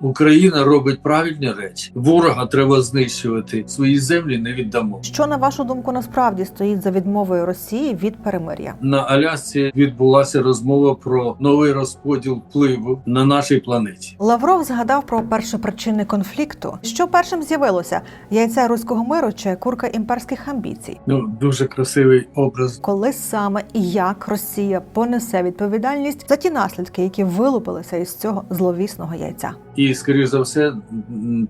Україна робить правильні речі. Ворога треба знищувати. Свої землі не віддамо. Що на вашу думку насправді стоїть за відмовою Росії від перемир'я? На Алясці відбулася розмова про новий розподіл впливу на нашій планеті. Лавров згадав про першопричини конфлікту. Що першим з'явилося: яйця руського миру чи курка імперських амбіцій? Ну дуже красивий образ. Коли саме і як Росія понесе відповідальність за ті наслідки, які вилупилися із цього зловісного яйця? І скоріш за все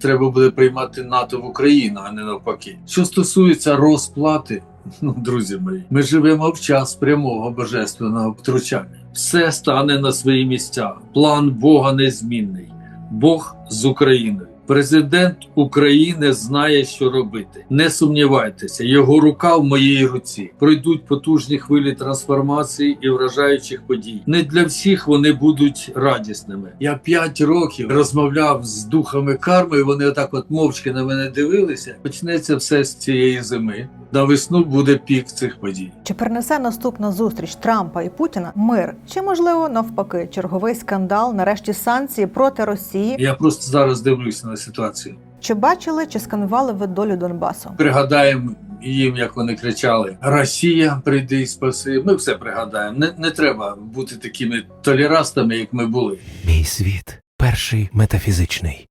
треба буде приймати НАТО в Україну, а не навпаки. Що стосується розплати, ну друзі мої, ми живемо в час прямого божественного втручання. Все стане на свої місця. План Бога незмінний. Бог з Україною. Президент України знає, що робити. Не сумнівайтеся, його рука в моїй руці. Пройдуть потужні хвилі трансформації і вражаючих подій. Не для всіх вони будуть радісними. Я п'ять років розмовляв з духами карми. Вони отак, от мовчки на мене дивилися. Почнеться все з цієї зими. На весну буде пік цих подій. Чи принесе наступна зустріч Трампа і Путіна мир? Чи можливо навпаки черговий скандал, нарешті санкції проти Росії? Я просто зараз дивлюся на ситуацію. Чи бачили, чи сканували ви долю Донбасу? Пригадаємо їм, як вони кричали: Росія, прийди і спаси. Ми все пригадаємо. Не, не треба бути такими толерастами, як ми були. Мій світ перший метафізичний.